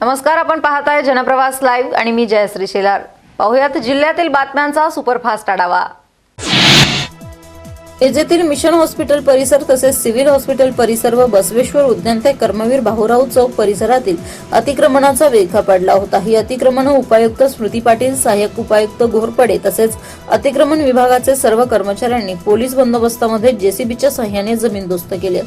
नमस्कार आपण पाहताय जनप्रवास लाईव्ह आणि मी जयश्री शेलार. पाहुयात जिल्ह्यातील बातम्यांचा सुपरफास्ट आढावा. येथील मिशन हॉस्पिटल परिसर तसेच सिव्हिल हॉस्पिटल परिसर व बसवेश्वर उद्यान ते कर्मवीर भाऊराव चौक परिसरातील अतिक्रमणाचा वेग पडला होता. ही अतिक्रमण उपायुक्त स्मृती पाटील सहाय्यक उपायुक्त घोरपडे तसेच अतिक्रमण विभागाचे सर्व कर्मचाऱ्यांनी पोलीस बंदोबस्तामध्ये जेसीबीच्या सहाय्याने जमीनदोस्त केले.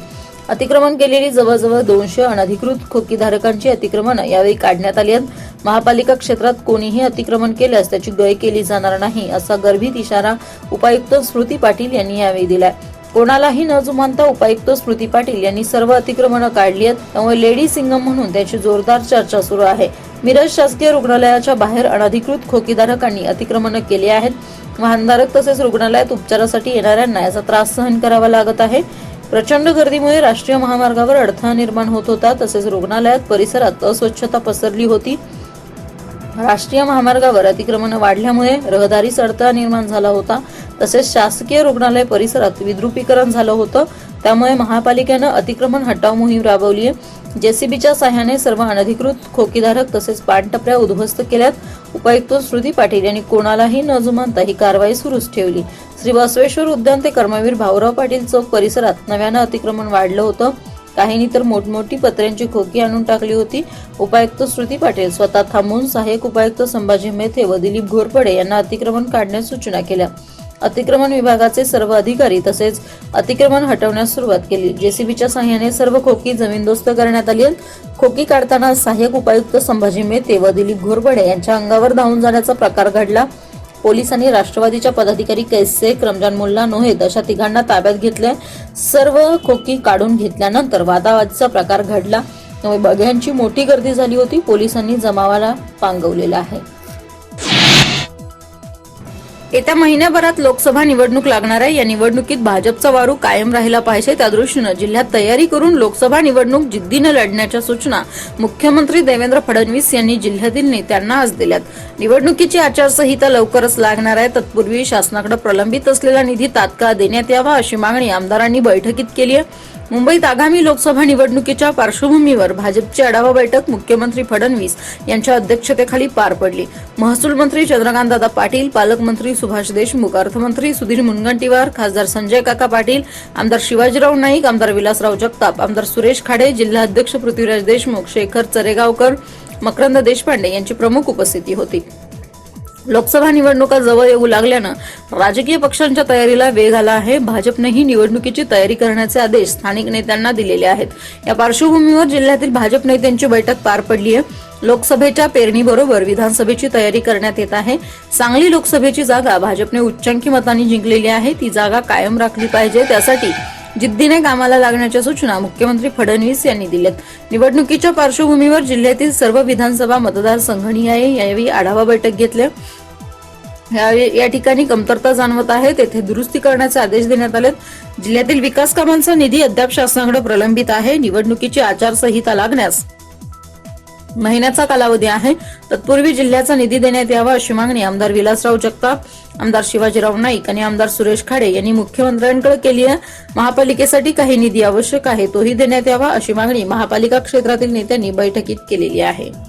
अतिक्रमण केलेली जवळजवळ दोनशे अनधिकृत खोकीधारकांची अतिक्रमण यावेळी काढण्यात आली आहेत. महापालिका क्षेत्रात कोणीही अतिक्रमण केल्यास त्याची गय केली जाणार नाही असा गर्भित इशारा उपायुक्त स्मृती पाटील यांनी यावेळी दिलाय. कोणालाही न जुमानता उपायुक्त स्मृती पाटील यांनी सर्व अतिक्रमणं काढली आहेत. त्यामुळे लेडी सिंगम म्हणून त्याची जोरदार चर्चा सुरू आहे. मिरज शासकीय रुग्णालयाच्या बाहेर अनधिकृत खोकीधारकांनी अतिक्रमणं केली आहेत. वाहनधारक तसेच रुग्णालयात उपचारासाठी येणाऱ्यांना याचा त्रास सहन करावा लागत आहे. प्रचंड गर्दीमुळे राष्ट्रीय महामार्गावर अडथळा निर्माण होत होता तसेच रुग्णालयात परिसरात अस्वच्छता पसरली होती. राष्ट्रीय महामार्गावर अतिक्रमण वाढल्यामुळे रहदारीस अडथळा निर्माण झाला होता. तसेच शासकीय रुग्णालय परिसरात विद्रुपीकरण झालं होतं. त्यामुळे महापालिकेनं अतिक्रमण हटाव मोहीम राबवली आहे जेसीबीच्या सहाय्याने सर्व अनधिकृत खोकीधारक तसेच पाणटपऱ्या उद्ध्वस्त केल्यात. उपायुक्त श्रुती पाटील यांनी कोणालाही न जुमानता ही कारवाई सुरूच ठेवली. श्री बसवेश्वर उद्यान ते कर्मवीर भाऊराव पाटील चौक परिसरात नव्यानं अतिक्रमण वाढलं होतं. काहींनी तर मोठमोठी पत्र्यांची खोकी आणून टाकली होती. उपायुक्त श्रुती पाटील स्वतः थांबून सहाय्यक उपायुक्त संभाजी मेथे व दिलीप घोरपडे यांना अतिक्रमण काढण्यास सूचना केल्या. अतिक्रमण विभागाचे सर्व अधिकारी तसेच अतिक्रमण हटवण्यास सुरुवात केली. जेसीबीच्या सहाय्याने सर्व खोकी जमीनदोस्त करण्यात आली आहेत. खोकी काढताना सहाय्यक उपायुक्त संभाजी मेते व दिलीप घोरबडे यांच्या अंगावर धावून जाण्याचा प्रकार घडला. पोलिसांनी राष्ट्रवादीच्या पदाधिकारी कैसेक रमजान मुल्ला नोहेद अशा तिघांना ताब्यात घेतले सर्व खोकी काढून घेतल्यानंतर वादावादीचा प्रकार घडला. त्यामुळे बघ्यांची मोठी गर्दी झाली होती. पोलिसांनी जमावाला पांगवलेला आहे. येत्या महिन्याभरात लोकसभा निवडणूक लागणार आहे. या निवडणुकीत भाजपचा वारू कायम राहिला पाहिजे. त्या दृष्टीनं जिल्ह्यात तयारी करून लोकसभा निवडणूक जिद्दीनं लढण्याच्या सूचना मुख्यमंत्री देवेंद्र फडणवीस यांनी जिल्ह्यातील नेत्यांना आज दिल्यात. निवडणुकीची आचारसंहिता लवकरच लागणार आहे. तत्पूर्वी शासनाकडे प्रलंबित असलेला निधी तात्काळ देण्यात यावा अशी मागणी आमदारांनी बैठकीत केली आहे. मुंबईत आगामी लोकसभा निवडणुकीच्या पार्श्वभूमीवर भाजपची आढावा बैठक मुख्यमंत्री फडणवीस यांच्या अध्यक्षतेखाली पार पडली. महसूल मंत्री चंद्रकांतदादा पाटील पालकमंत्री सुभाष देशमुख अर्थमंत्री सुधीर मुनगंटीवार खासदार संजय काका पाटील आमदार शिवाजीराव नाईक आमदार विलासराव जगताप आमदार सुरेश खाडे जिल्हा अध्यक्ष पृथ्वीराज देशमुख शेखर चरेगावकर मकरंद देशपांडे यांची प्रमुख उपस्थिती होती. लोकसभा निवडणुका जवळ येऊ लागल्यानं राजकीय पक्षांच्या तयारीला वेग आला आहे. भाजपनेही निवडणुकीची तयारी करण्याचे आदेश स्थानिक नेत्यांना दिलेले आहेत. या पार्श्वभूमीवर जिल्ह्यातील भाजप नेत्यांची बैठक पार पडली आहे. लोकसभेच्या पेरणीबरोबर विधानसभेची तयारी करण्यात येत आहे. सांगली लोकसभेची जागा भाजपने उच्चांकी मतांनी जिंकलेली आहे. ती जागा कायम राखली पाहिजे. त्यासाठी जिद्दीने कामाला लागण्याच्या सूचना मुख्यमंत्री फडणवीस यांनी दिल्यात. निवडणुकीच्या पार्श्वभूमीवर जिल्ह्यातील सर्व विधानसभा मतदारसंघनी आहे यावेळी आढावा बैठक घेतल्या. या- या ठिकाणी कमतरता जाणवत आहे. तेथे दुरुस्ती करण्याचे आदेश देण्यात आले जिल्ह्यातील विकास कामांचा निधी अद्याप शासनाकडे प्रलंबित आहे. निवडणुकीची आचारसंहिता लागण्यास महिन्याचा कालावधी आहे. तत्पूर्वी जिल्ह्याचा निधी देण्यात यावा अशी मागणी आमदार विलासराव जगताप आमदार शिवाजीराव नाईक आणि आमदार सुरेश खाडे यांनी मुख्यमंत्र्यांकडे केली आहे. महापालिकेसाठी काही निधी आवश्यक आहे तोही देण्यात यावा अशी मागणी महापालिका क्षेत्रातील नेत्यांनी बैठकीत केलेली आहे.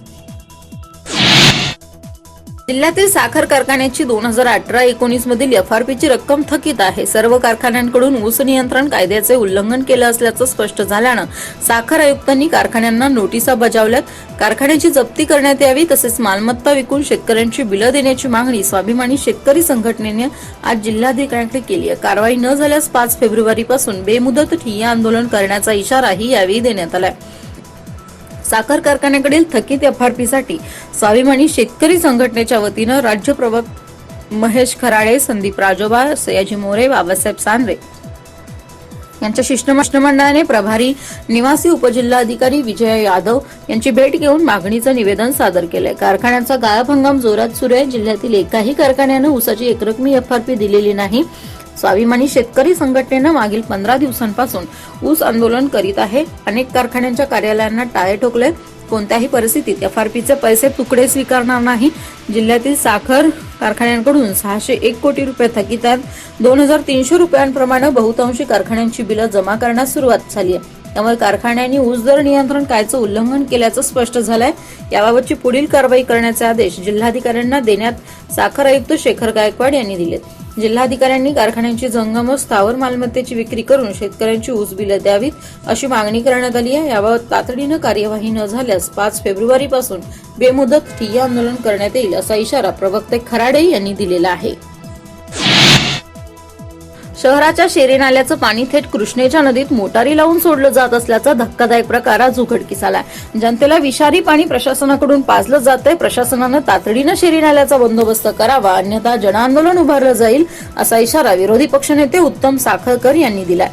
जिल्ह्यातील साखर कारखान्याची दोन हजार अठरा एकोणीस मधील एफआरपीची रक्कम थकीत आहे. सर्व कारखान्यांकडून ऊस नियंत्रण कायद्याचे उल्लंघन केलं असल्याचं स्पष्ट झाल्यानं साखर आयुक्तांनी कारखान्यांना नोटिसा बजावल्यात. कारखान्याची जप्ती करण्यात यावी तसेच मालमत्ता विकून शेतकऱ्यांची बिलं देण्याची मागणी स्वाभिमानी शेतकरी संघटनेने आज जिल्हाधिकाऱ्यांकडे केली आहे. कारवाई न झाल्यास पाच फेब्रुवारीपासून बेमुदत ठिय्या आंदोलन करण्याचा इशाराही यावेळी देण्यात आलाय. साखर कारखान्याकडील थकीत एफआरपीसाठी स्वाभिमानी शेतकरी संघटनेच्या वतीनं राज्य प्रवक्ते महेश खराडे संदीप राजोबा सयाजी मोरे बाबासाहेब सांद्रे यांच्या शिष्टमंडळाने प्रभारी निवासी उपजिल्हाधिकारी विजय यादव यांची भेट घेऊन मागणीचं निवेदन सादर केलंय. कारखान्याचा गाळप हंगाम जोरात सुरू आहे. जिल्ह्यातील एकाही कारखान्यानं ऊसाची एकरकमी एफआरपी दिलेली नाही. स्वाभिमानी शेतकरी संघटनेनं मागील पंधरा दिवसांपासून ऊस आंदोलन करीत आहे. अनेक कारखान्यांच्या कार्यालयांना टाळे ठोकले. कोणत्याही परिस्थितीत एफ आर पीचे पैसे तुकडे स्वीकारणार नाही. जिल्ह्यातील साखर कारखान्यांकडून सहाशे एक कोटी रुपये थकीत आहेत दोन हजार तीनशे रुपयांप्रमाणे बहुतांशी कारखान्यांची बिलं जमा करण्यास सुरुवात झाली आहे. त्यामुळे कारखान्यांनी ऊस दर नियंत्रण कायचं उल्लंघन केल्याचं स्पष्ट झालंय. याबाबतची पुढील कारवाई करण्याचे आदेश जिल्हाधिकाऱ्यांना देण्यात साखर आयुक्त शेखर गायकवाड यांनी दिलेत. जिल्हाधिकाऱ्यांनी कारखान्यांची जंगम व स्थावर मालमत्तेची विक्री करून शेतकऱ्यांची ऊस बिलं द्यावीत अशी मागणी करण्यात आली आहे. याबाबत तातडीनं कार्यवाही न झाल्यास पाच फेब्रुवारीपासून बेमुदत ठिय्या आंदोलन करण्यात येईल असा इशारा प्रवक्ते खराडे यांनी दिलेला आहे. शहराच्या शेरी नाल्याचं पाणी थेट कृष्णेच्या नदीत मोटारी लावून सोडलं जात असल्याचा धक्कादायक प्रकार आज उघडकीस आलाय जनतेला विषारी पाणी प्रशासनाकडून पाजलं जात आहे प्रशासनानं तातडीनं शेरी नाल्याचा बंदोबस्त करावा. अन्यथा जनआंदोलन उभारलं जाईल असा इशारा विरोधी पक्षनेते उत्तम साखळकर यांनी दिलाय.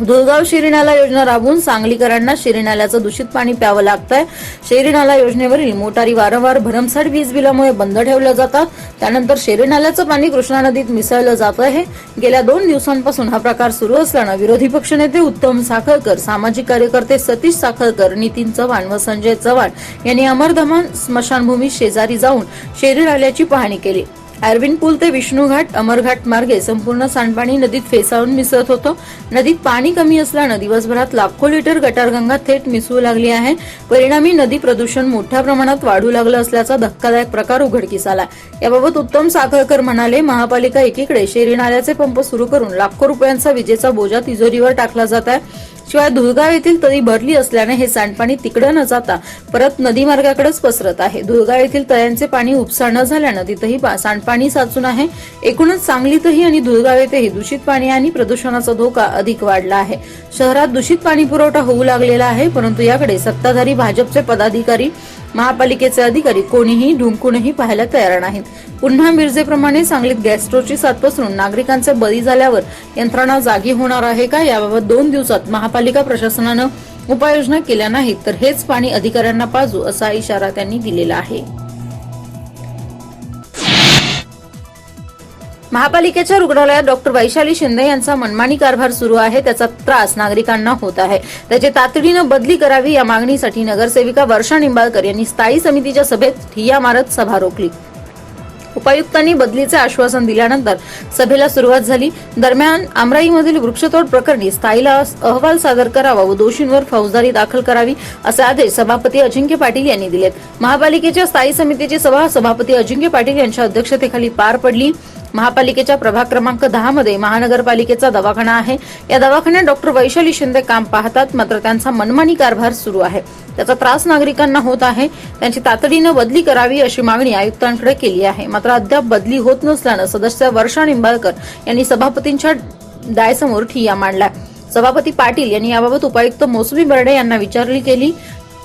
दुर्गाव शिरीनाला योजना राबवून सांगलीकरांना शिरीनाल्याचं दूषित पाणी प्यावं लागतंय. शिरीनाला योजनेवरील मोटारी वारंवार भरमसाठ वीज बिलामुळे बंद ठेवल्या जातात. त्यानंतर शेरीनाल्याचं पाणी कृष्णा नदीत मिसळलं जात आहे. गेल्या दोन दिवसांपासून हा प्रकार सुरू असल्यानं विरोधी पक्षनेते उत्तम साखळकर सामाजिक कार्यकर्ते सतीश साखळकर नितीन चव्हाण व संजय चव्हाण यांनी अमरधमान स्मशानभूमी शेजारी जाऊन शेरीनाल्याची पाहणी केली. अरविंद पूल ते विष्णूघाट अमरघाट मार्गे संपूर्ण सांडपाणी नदीत फेसाळून मिसळत होतं. नदीत पाणी कमी असल्यानं दिवसभरात लाखो लिटर गटारगंगा थेट मिसळू लागली आहे. परिणामी नदी प्रदूषण मोठ्या प्रमाणात वाढू लागलं असल्याचा धक्कादायक प्रकार उघडकीस आला. याबाबत उत्तम साखळकर म्हणाले महापालिका एकीकडे शेरी नाल्याचे पंप सुरू करून लाखो रुपयांचा विजेचा बोजा तिजोरीवर टाकला जात आहे. शिवाय धुळगाव येथील तळी भरली असल्याने हे सांडपाणी तिकडं न जाता परत नदी मार्गाकडेच पसरत आहे. धुळगाव येथील तळ्यांचे पाणी उपसा न झाल्यानं तिथंही सांडपाणी साचून आहे. एकूणच सांगलीतही आणि धुळगाव येथेही दूषित पाणी आणि प्रदूषणाचा धोका अधिक वाढला आहे. शहरात दूषित पाणी पुरवठा होऊ लागलेला आहे परंतु याकडे सत्ताधारी भाजपचे पदाधिकारी महापालिकेचे अधिकारी कोणीही ढुंकूनही पाहायला तयार नाहीत. पुन्हा मिरजेप्रमाणे सांगलीत गॅस्ट्रोची साथ पसरून नागरिकांचे बळी झाल्यावर यंत्रणा जागी होणार आहे का? याबाबत दोन दिवसात महापालिका प्रशासनानं उपाययोजना केल्या नाहीत तर हेच पाणी अधिकाऱ्यांना पाजू असा इशारा त्यांनी दिलेला आहे. महापालिकेच्या रुग्णालयात डॉक्टर वैशाली शिंदे यांचा मनमानी कारभार सुरू आहे. त्याचा त्रास नागरिकांना होत आहे. त्याची तातडीनं बदली करावी या मागणीसाठी नगरसेविका वर्षा निंबाळकर यांनी स्थायी समितीच्या सभेत ठिय्या मारत सभा रोखली. उपायुक्तांनी बदलीचे आश्वासन दिल्यानंतर सभेला सुरुवात झाली. दरम्यान आमराईमधील वृक्षतोड प्रकरणी स्थायीला अहवाल सादर करावा व दोषींवर फौजदारी दाखल करावी असे आदेश सभापती अजिंक्य पाटील यांनी दिलेत. महापालिकेच्या स्थायी समितीची सभा सभापती अजिंक्य पाटील यांच्या अध्यक्षतेखाली पार पडली. महापालिकेच्या प्रभाग क्रमांक दहा मध्ये महानगरपालिकेचा दवाखाना आहे. या दवाखान्यात डॉक्टर वैशाली शिंदे काम पाहतात मात्र त्यांचा मनमानी कारभार सुरू आहे. त्याचा त्रास नागरिकांना होत आहे. त्यांची तातडीनं बदली करावी अशी मागणी आयुक्तांकडे केली आहे. मात्र अद्याप बदली होत नसल्यानं सदस्य वर्षा निंबाळकर यांनी सभापतींच्या डायसमोर ठिय्या मांडला सभापती पाटील यांनी याबाबत उपायुक्त मोसमी बर्डे यांना विचारली केली.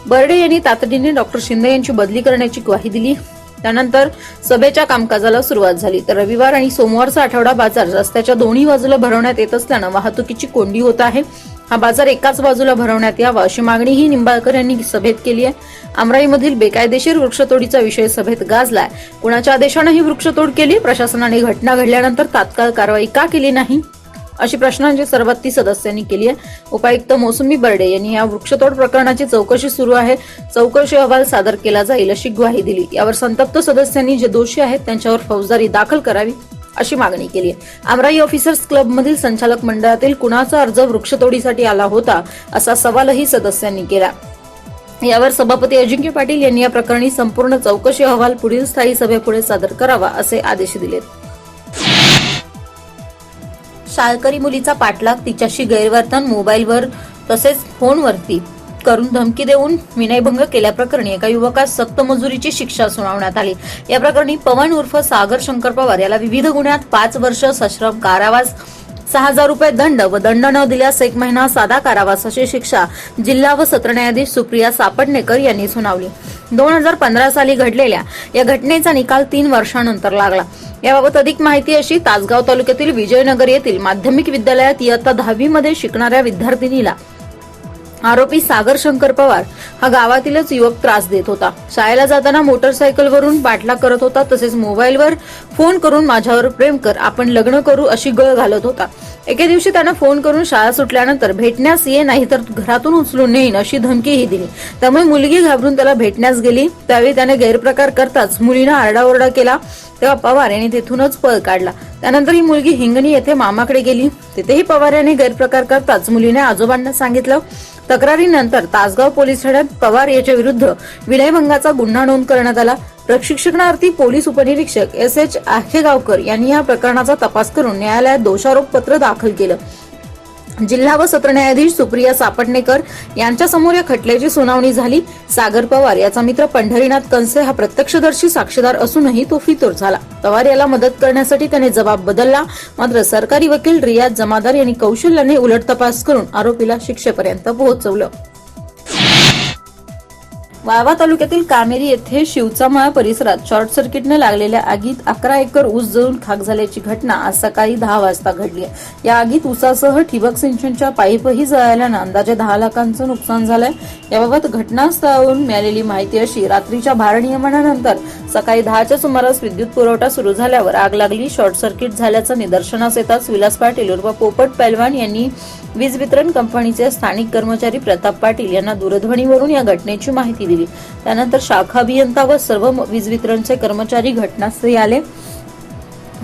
बर्डे यांनी तातडीने डॉक्टर शिंदे यांची बदली करण्याची ग्वाही दिली. त्यानंतर सभेच्या कामकाजाला सुरुवात झाली. तर रविवार आणि सोमवारचा आठवडा बाजार रस्त्याच्या दोन्ही बाजूला भरवण्यात येत असल्यानं वाहतुकीची कोंडी होत आहे. हा बाजार एकाच बाजूला भरवण्यात यावा अशी मागणीही निंबाळकर यांनी सभेत केली आहे. अमराईमधील बेकायदेशीर वृक्षतोडीचा विषय सभेत गाजलाय. कुणाच्या आदेशानं ही वृक्षतोड केली? प्रशासनाने घटना घडल्यानंतर तात्काळ कारवाई का केली नाही? अशी प्रश्नांची सर्वात सदस्यांनी केली आहे. उपायुक्त मोसंबी बर्डे यांनी या वृक्षतोड प्रकरणाची चौकशी सुरू आहे. चौकशी अहवाल सादर केला जाईल अशी ग्वाही दिली. यावर संतप्त सदस्यांनी जे दोषी आहेत त्यांच्यावर फौजदारी दाखल करावी अशी मागणी केली आहे. आमराई ऑफिसर्स क्लबमधील संचालक मंडळातील कुणाचा अर्ज वृक्षतोडीसाठी आला होता असा सवालही सदस्यांनी केला. यावर सभापती अजिंक्य पाटील यांनी या प्रकरणी संपूर्ण चौकशी अहवाल पुढील स्थायी सभेपुढे सादर करावा असे आदेश दिलेत. शाळकरी मुलीचा पाठलाग तिच्याशी गैरवर्तन मोबाईलवर तसेच फोनवरती करून धमकी देऊन विनयभंग केल्याप्रकरणी एका युवकास सक्त मजुरीची शिक्षा सुनावण्यात आली. या प्रकरणी पवन उर्फ सागर शंकर पवार याला विविध गुन्ह्यात पाच वर्ष सश्रम कारावास सहा हजार रुपये दंड व दंड न दिल्यास एक महिना साधा कारावास अशी शिक्षा जिल्हा व सत्र न्यायाधीश सुप्रिया सापडणेकर यांनी सुनावली. दोन हजार पंधरा साली घडलेल्या या घटनेचा निकाल तीन वर्षानंतर लागला. याबाबत अधिक माहिती अशी तासगाव तालुक्यातील विजयनगर येथील माध्यमिक विद्यालयात इयत्ता दहावीमध्ये शिकणाऱ्या विद्यार्थिनीला आरोपी सागर शंकर पवार हा गावातीलच युवक त्रास देत होता. शाळेला जाताना मोटरसायकलवरून पाठलाग करत होता तसेच मोबाईलवर फोन करून माझ्यावर प्रेम कर आपण लग्न करू अशी गळ घालत होता. एके दिवशी त्यानं फोन करून शाळा सुटल्यानंतर भेटण्यास ये नाही तर घरातून उचलून नेईन अशी धमकीही दिली. त्यामुळे मुलगी घाबरून त्याला भेटण्यास गेली. त्यावेळी त्याने गैरप्रकार करताच मुलीनं आरडाओरडा केला. तेव्हा पवार यांनी तेथूनच पळ काढला. त्यानंतर ही मुलगी हिंगणी येथे मामाकडे गेली. तिथेही पवार यांनी गैरप्रकार करताच मुलीने आजोबांना सांगितलं. तक्रारीनंतर तासगाव पोलीस ठाण्यात पवार याच्या विरुद्ध विनयभंगाचा गुन्हा नोंद करण्यात आला. प्रशिक्षणार्थी पोलीस उपनिरीक्षक एस एच आखेगावकर यांनी या प्रकरणाचा तपास करून न्यायालयात दोषारोपपत्र दाखल केलं. जिल्हा व सत्र न्यायाधीश सुप्रिया सापटणेकर यांच्या समोर या खटल्याची सुनावणी झाली. सागर पवार याचा मित्र पंढरीनाथ कंसे हा प्रत्यक्षदर्शी साक्षीदार असूनही तो फितूर झाला. पवार याला मदत करण्यासाठी त्याने जबाब बदलला. मात्र सरकारी वकील रियाज जमादार यांनी कौशल्याने उलट तपास करून आरोपीला शिक्षेपर्यंत पोहोचवलं. वाळवा तालुक्यातील कामेरी येथे शिवचामळा परिसरात शॉर्ट सर्किटने लागलेल्या आगीत अकरा एकर ऊस जळून खाक झाल्याची घटना आज सकाळी दहा वाजता घडली आहे. या आगीत ऊसासह ठिबक सिंचनच्या पाईपही जळाल्यानं अंदाजे दहा लाखांचं नुकसान झालंय. याबाबत घटनास्थळावरून मिळालेली माहिती अशी रात्रीच्या भारनियमनानंतर सकाळी दहाच्या सुमारास विद्युत पुरवठा सुरू झाल्यावर आग लागली. शॉर्ट सर्किट झाल्याचं निदर्शनास येताच विलास पाटील उर्फ पोपट पैलवान यांनी वीज वितरण कंपनीचे स्थानिक कर्मचारी प्रताप पाटील यांना दूरध्वनीवरून या घटनेची माहिती दिली. दिली त्यानंतर शाखा अभियंता व सर्व वीज वितरणचे कर्मचारी घटनास्थळी आले.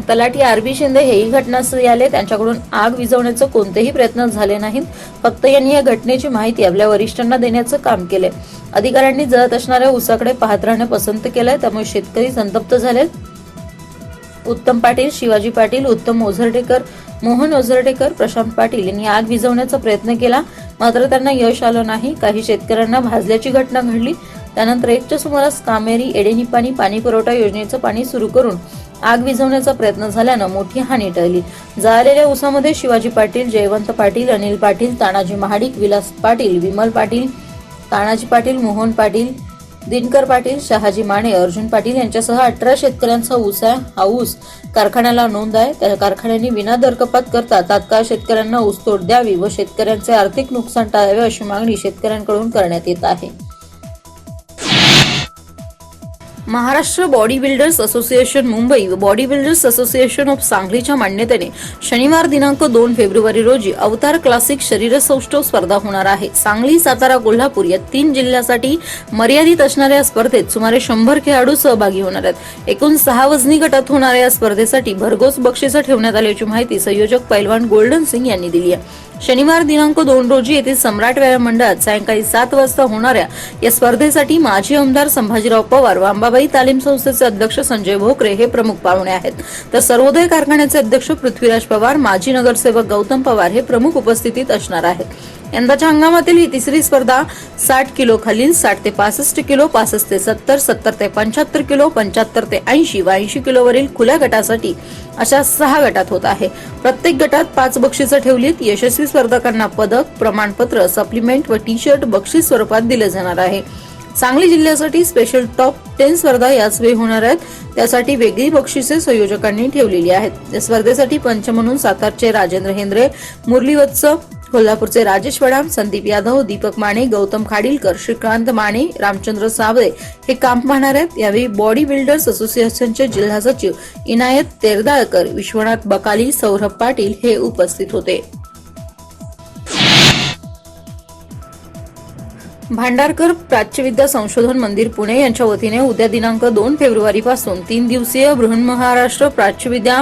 तलाठी आर बी शिंदे हेही घटनास्थळी आले. त्यांच्याकडून आग विझवण्याचे कोणतेही प्रयत्न झाले नाहीत. फक्त यांनी या घटनेची माहिती आपल्या वरिष्ठांना देण्याचं काम केले. अधिकाऱ्यांनी जळत असणाऱ्या ऊसाकडे पाहत राहणं पसंत केलंय. त्यामुळे शेतकरी संतप्त झाले उत्तम पाटील शिवाजी पाटील उत्तम ओझरडेकर मोहन ओझरटेकर प्रशांत पाटील यांनी आग विझवण्याचा प्रयत्न केला. मात्र त्यांना यश आलं नाही. काही शेतकऱ्यांना भाजल्याची घटना घडली. त्यानंतर एकच्या सुमारास कामेरी एडेनिपाणी पाणी पुरवठा योजनेचं पाणी सुरू करून आग विझवण्याचा प्रयत्न झाल्यानं मोठी हानी टळली. जळालेल्या उसामध्ये शिवाजी पाटील जयवंत पाटील अनिल पाटील तानाजी महाडिक विलास पाटील विमल पाटील तानाजी पाटील मोहन पाटील दिनकर पाटील शहाजी माने अर्जुन पाटील यांच्यासह अठरा शेतकऱ्यांचा ऊस आहे हा ऊस कारखान्याला नोंद आहे. त्या कारखान्यांनी विना दरकपात करता तात्काळ शेतकऱ्यांना ऊसतोड द्यावी व शेतकऱ्यांचे आर्थिक नुकसान टाळावे अशी मागणी शेतकऱ्यांकडून करण्यात येत आहे. Maharashtra body builders association Mumbai व बॉडी बिल्डर्स असोसिएशन ऑफ सांगलीच्या मान्यतेने शनिवार दिनांक दोन फेब्रुवारी रोजी अवतार क्लासिक शरीर सौष्ठव स्पर्धा होणार आहे. सांगली सातारा कोल्हापूर या तीन जिल्ह्यासाठी मर्यादित असणाऱ्या स्पर्धेत सुमारे शंभर खेळाडू सहभागी होणार आहेत. एकूण सहा वजनी गटात होणाऱ्या या स्पर्धेसाठी भरघोस बक्षिसं ठेवण्यात आल्याची माहिती संयोजक पैलवान गोल्डन सिंग यांनी दिली आहे. शनिवार दिनांक दोन रोजी येथील सम्राट व्यायाम मंडळात सायंकाळी सात वाजता होणाऱ्या या स्पर्धेसाठी माजी आमदार संभाजीराव पवार व अंबाबाई तालीम संस्थेचे अध्यक्ष संजय भोकरे हे प्रमुख पाहुणे आहेत. तर सर्वोदय कारखान्याचे अध्यक्ष पृथ्वीराज पवार माजी नगरसेवक गौतम पवार हे प्रमुख उपस्थितीत असणार आहेत. यंदाच्या हंगामातील ही तिसरी स्पर्धा साठ किलो खालील साठ ते पासष्ट किलो पासष्ट ते सत्तर सत्तर ते पंच्याहत्तर किलो पंच्याहत्तर ते ऐंशी व ऐंशी किलोवरील खुल्या गटासाठी अशा सहा गटात होत आहे. प्रत्येक गटात पाच बक्षिसं ठेवलीत. यशस्वी स्पर्धकांना पदक प्रमाणपत्र सप्लिमेंट व टी शर्ट बक्षीस स्वरूपात दिले जाणार आहे. सांगली जिल्ह्यासाठी स्पेशल टॉप टेन स्पर्धा याच वेळी होणार आहेत. त्यासाठी वेगळी बक्षिसे संयोजकांनी ठेवलेली आहेत. या स्पर्धेसाठी पंच म्हणून सातारचे राजेंद्र हेंद्रे मुरलीवत्स कोल्हापूरचे राजेश वडाम संदीप यादव दीपक माने गौतम खाडीलकर श्रीकांत माने रामचंद्र सावळे हे काम पाहणार आहेत. यावेळी बॉडी बिल्डर्स असोसिएशनचे जिल्हा सचिव इनायत तेरदाळकर विश्वनाथ बकाली सौरभ पाटील हे उपस्थित होते. भांडारकर प्राच्यविद्या संशोधन मंदिर पुणे यांच्या वतीने उद्या दिनांक दोन फेब्रुवारी पासून तीन दिवसीय बृहन्महाराष्ट्र प्राच्यविद्या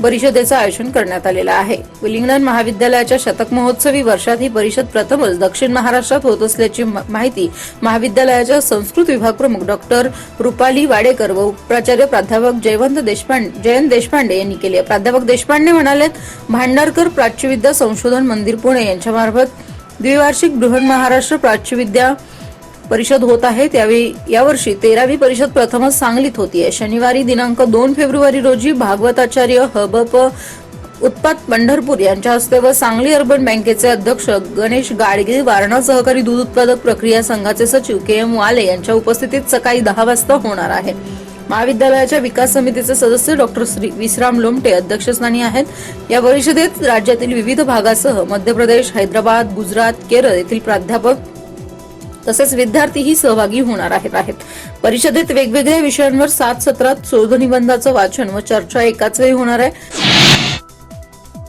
परिषदेचं आयोजन करण्यात आलेलं आहे. विलिंगडन महाविद्यालयाच्या शतक महोत्सवी वर्षात ही परिषद प्रथमच दक्षिण महाराष्ट्रात होत असल्याची माहिती महाविद्यालयाच्या संस्कृत विभाग प्रमुख डॉक्टर रुपाली वाडेकर व प्राचार्य प्राध्यापक जयवंत देशपांडे जयंत देशपांडे यांनी केली आहे. प्राध्यापक देशपांडे म्हणाले भांडारकर प्राच्यविद्या संशोधन मंदिर पुणे यांच्यामार्फत द्विवार्षिक बृहन महाराष्ट्र प्राच्यविद्या परिषद होत आहे त्यावेळी यावर्षी तेरावी परिषद प्रथमच सांगलीत होतीये शनिवारी दिनांक दोन फेब्रुवारी रोजी भागवताचार्य हबप उत्पाद पंढरपूर यांच्या हस्ते व सांगली अर्बन बँकेचे अध्यक्ष गणेश गाडगे वारणा सहकारी दूध उत्पादक प्रक्रिया संघाचे सचिव के एम वाले यांच्या उपस्थितीत सकाळी दहा वाजता होणार आहे. महाविद्यालयाच्या विकास समितीचे सदस्य डॉक्टर श्री विश्राम लोमटे अध्यक्षस्थानी आहेत. या परिषदेत राज्यातील विविध भागासह मध्य प्रदेश हैदराबाद गुजरात केरळ येथील प्राध्यापक तसेच विद्यार्थीही सहभागी होणार आहेत आहेत. परिषदेत वेगवेगळ्या विषयांवर सात सत्रात शोधनिबंधाचं वाचन व चर्चा एकाच वेळी होणार आहे.